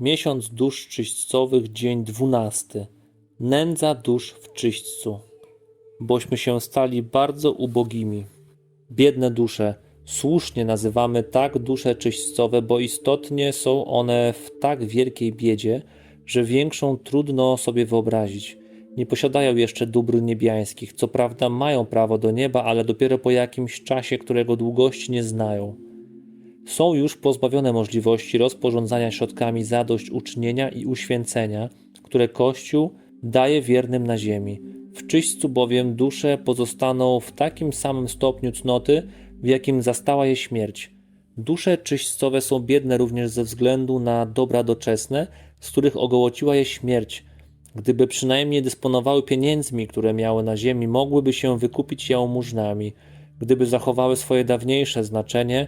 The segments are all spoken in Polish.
Miesiąc dusz czyśćcowych, dzień dwunasty. Nędza dusz w czyśćcu. Bośmy się stali bardzo ubogimi. Biedne dusze, słusznie nazywamy tak dusze czyśćcowe, bo istotnie są one w tak wielkiej biedzie, że większą trudno sobie wyobrazić. Nie posiadają jeszcze dóbr niebiańskich, co prawda mają prawo do nieba, ale dopiero po jakimś czasie, którego długości nie znają. Są już pozbawione możliwości rozporządzania środkami zadośćuczynienia i uświęcenia, które Kościół daje wiernym na ziemi. W czyśćcu bowiem dusze pozostaną w takim samym stopniu cnoty, w jakim zastała je śmierć. Dusze czyśćcowe są biedne również ze względu na dobra doczesne, z których ogołociła je śmierć. Gdyby przynajmniej dysponowały pieniędzmi, które miały na ziemi, mogłyby się wykupić jałmużnami. Gdyby zachowały swoje dawniejsze znaczenie,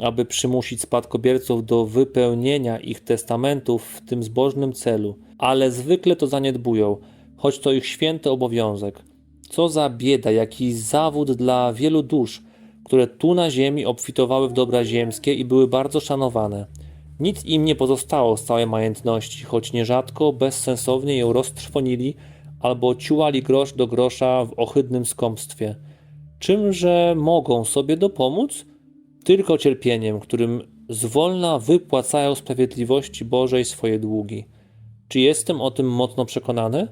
aby przymusić spadkobierców do wypełnienia ich testamentów w tym zbożnym celu, ale zwykle to zaniedbują, choć to ich święty obowiązek. Co za bieda, jaki zawód dla wielu dusz, które tu na ziemi obfitowały w dobra ziemskie i były bardzo szanowane. Nic im nie pozostało z całej majątności, choć nierzadko bezsensownie ją roztrwonili albo ciułali grosz do grosza w ohydnym skąpstwie. Czymże mogą sobie dopomóc? Tylko cierpieniem, którym zwolna wypłacają sprawiedliwości Bożej swoje długi. Czy jestem o tym mocno przekonany?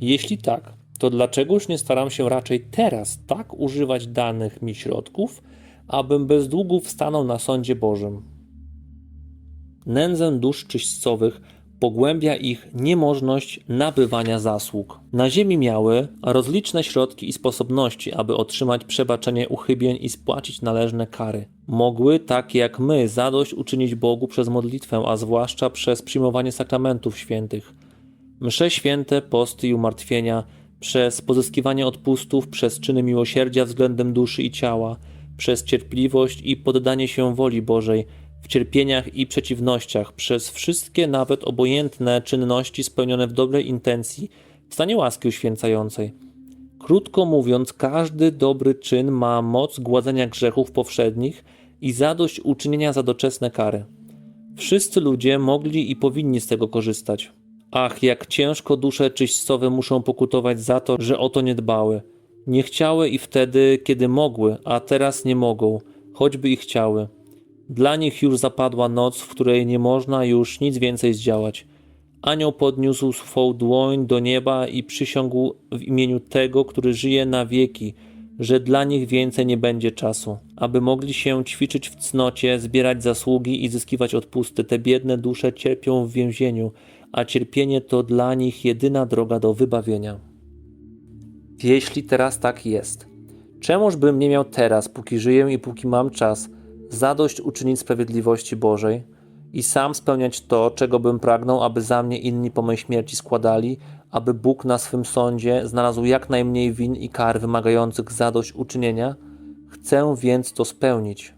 Jeśli tak, to dlaczegoż nie staram się raczej teraz tak używać danych mi środków, abym bez długów stanął na sądzie Bożym? Nędzę dusz czyśćcowych pogłębia ich niemożność nabywania zasług. Na ziemi miały rozliczne środki i sposobności, aby otrzymać przebaczenie uchybień i spłacić należne kary. Mogły, tak jak my, zadość uczynić Bogu przez modlitwę, a zwłaszcza przez przyjmowanie sakramentów świętych. Msze święte, posty i umartwienia, przez pozyskiwanie odpustów, przez czyny miłosierdzia względem duszy i ciała, przez cierpliwość i poddanie się woli Bożej, w cierpieniach i przeciwnościach, przez wszystkie nawet obojętne czynności spełnione w dobrej intencji, w stanie łaski uświęcającej. Krótko mówiąc, każdy dobry czyn ma moc gładzenia grzechów powszednich i zadość uczynienia za doczesne kary. Wszyscy ludzie mogli i powinni z tego korzystać. Ach, jak ciężko dusze czyśćcowe muszą pokutować za to, że o to nie dbały. Nie chciały i wtedy, kiedy mogły, a teraz nie mogą, choćby i chciały. Dla nich już zapadła noc, w której nie można już nic więcej zdziałać. Anioł podniósł swą dłoń do nieba i przysiągł w imieniu tego, który żyje na wieki, że dla nich więcej nie będzie czasu, aby mogli się ćwiczyć w cnocie, zbierać zasługi i zyskiwać odpusty. Te biedne dusze cierpią w więzieniu, a cierpienie to dla nich jedyna droga do wybawienia. Jeśli teraz tak jest, czemuż bym nie miał teraz, póki żyję i póki mam czas, zadość uczynić sprawiedliwości Bożej i sam spełniać to, czego bym pragnął, aby za mnie inni po mojej śmierci składali, aby Bóg na swym sądzie znalazł jak najmniej win i kar wymagających zadość uczynienia? Chcę więc to spełnić.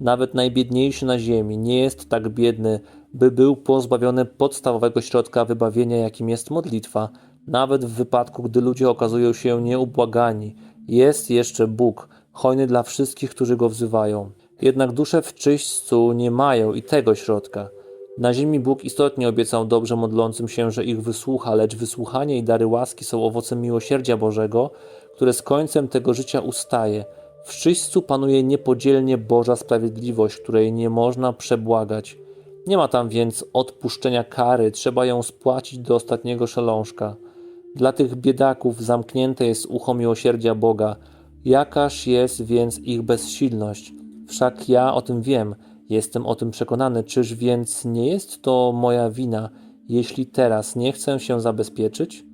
Nawet najbiedniejszy na ziemi nie jest tak biedny, by był pozbawiony podstawowego środka wybawienia, jakim jest modlitwa, nawet w wypadku, gdy ludzie okazują się nieubłagani. Jest jeszcze Bóg, hojny dla wszystkich, którzy go wzywają. Jednak dusze w czyśćcu nie mają i tego środka. Na ziemi Bóg istotnie obiecał dobrze modlącym się, że ich wysłucha, lecz wysłuchanie i dary łaski są owocem miłosierdzia Bożego, które z końcem tego życia ustaje. W czyśćcu panuje niepodzielnie Boża sprawiedliwość, której nie można przebłagać. Nie ma tam więc odpuszczenia kary, trzeba ją spłacić do ostatniego szelążka. Dla tych biedaków zamknięte jest ucho miłosierdzia Boga. Jakaż jest więc ich bezsilność? Wszak ja o tym wiem, jestem o tym przekonany. Czyż więc nie jest to moja wina, jeśli teraz nie chcę się zabezpieczyć?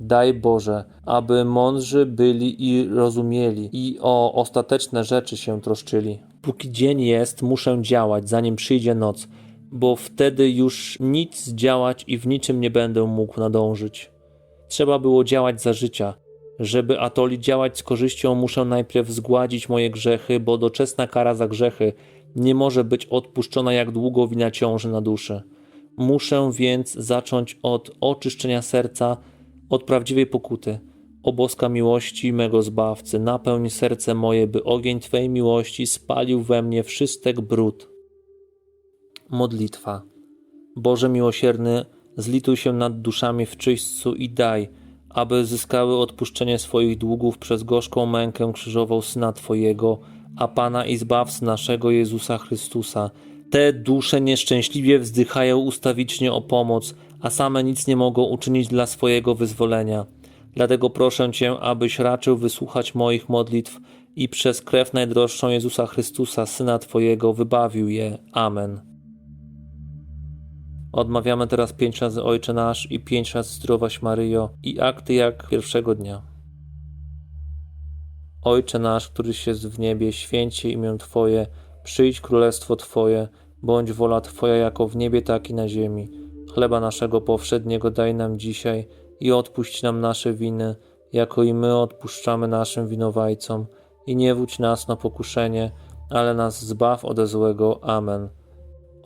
Daj Boże, aby mądrzy byli i rozumieli i o ostateczne rzeczy się troszczyli. Póki dzień jest, muszę działać, zanim przyjdzie noc, bo wtedy już nic działać i w niczym nie będę mógł nadążyć. Trzeba było działać za życia. Żeby atoli działać z korzyścią, muszę najpierw zgładzić moje grzechy, bo doczesna kara za grzechy nie może być odpuszczona, jak długo wina ciąży na duszy. Muszę więc zacząć od oczyszczenia serca, od prawdziwej pokuty. O boska miłości mego Zbawcy, napełń serce moje, by ogień Twej miłości spalił we mnie wszystek brud. Modlitwa. Boże miłosierny, zlituj się nad duszami w czyśćcu i daj, aby zyskały odpuszczenie swoich długów przez gorzką mękę krzyżową Syna Twojego, a Pana i Zbawcy naszego Jezusa Chrystusa. Te dusze nieszczęśliwie wzdychają ustawicznie o pomoc, a same nic nie mogą uczynić dla swojego wyzwolenia. Dlatego proszę Cię, abyś raczył wysłuchać moich modlitw i przez krew najdroższą Jezusa Chrystusa, Syna Twojego, wybawił je. Amen. Odmawiamy teraz pięć razy Ojcze Nasz i pięć razy Zdrowaś Maryjo i akty jak pierwszego dnia. Ojcze nasz, któryś jest w niebie, święcie imię Twoje, przyjdź królestwo Twoje, bądź wola Twoja jako w niebie, tak i na ziemi. Chleba naszego powszedniego daj nam dzisiaj i odpuść nam nasze winy, jako i my odpuszczamy naszym winowajcom. I nie wódź nas na pokuszenie, ale nas zbaw ode złego. Amen.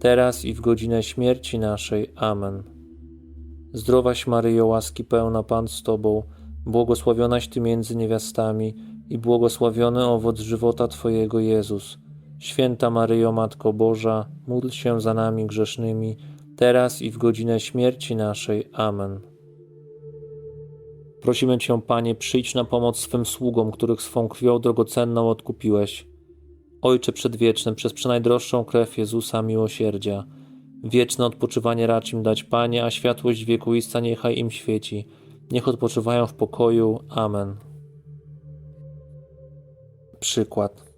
teraz i w godzinę śmierci naszej. Amen. Zdrowaś Maryjo, łaski pełna Pan z Tobą, błogosławionaś Ty między niewiastami i błogosławiony owoc żywota Twojego Jezus. Święta Maryjo, Matko Boża, módl się za nami grzesznymi, teraz i w godzinę śmierci naszej. Amen. Prosimy Cię, Panie, przyjdź na pomoc swym sługom, których swą krwią drogocenną odkupiłeś. Ojcze Przedwieczny, przez przenajdroższą krew Jezusa miłosierdzia, wieczne odpoczywanie racz im dać, Panie, a światłość wiekuista niechaj im świeci. Niech odpoczywają w pokoju. Amen. Przykład.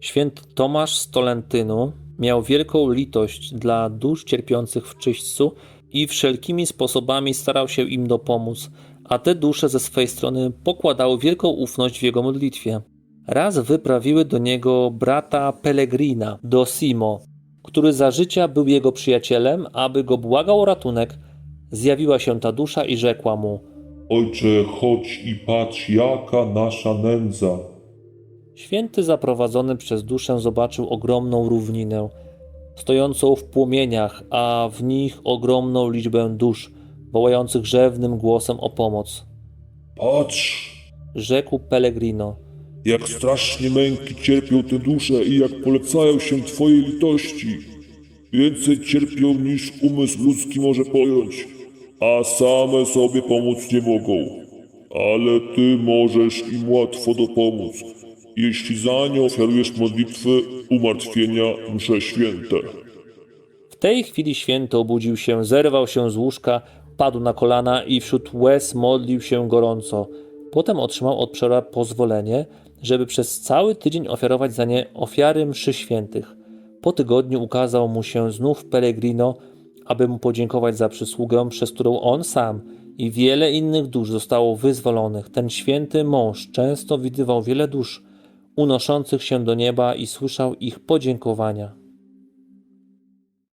Święty Tomasz z Tolentynu miał wielką litość dla dusz cierpiących w czyśćcu i wszelkimi sposobami starał się im dopomóc, a te dusze ze swej strony pokładały wielką ufność w jego modlitwie. Raz wyprawiły do niego brata Pellegrina, do Simo, który za życia był jego przyjacielem, aby go błagał o ratunek. Zjawiła się ta dusza i rzekła mu: Ojcze, chodź i patrz, jaka nasza nędza. Święty zaprowadzony przez duszę zobaczył ogromną równinę, stojącą w płomieniach, a w nich ogromną liczbę dusz, wołających rzewnym głosem o pomoc. Patrz, Rzekł Pellegrino. Jak strasznie męki cierpią te dusze i jak polecają się Twojej litości. Więcej cierpią niż umysł ludzki może pojąć, a same sobie pomóc nie mogą. ale ty możesz im łatwo dopomóc, jeśli za nie ofiarujesz modlitwy umartwienia msze święte. W tej chwili święty obudził się, zerwał się z łóżka, padł na kolana i wśród łez modlił się gorąco. Potem otrzymał od przeora pozwolenie, żeby przez cały tydzień ofiarować za nie ofiary mszy świętych. Po tygodniu ukazał mu się znów Pellegrino, aby mu podziękować za przysługę, przez którą on sam i wiele innych dusz zostało wyzwolonych. Ten święty mąż często widywał wiele dusz unoszących się do nieba i słyszał ich podziękowania.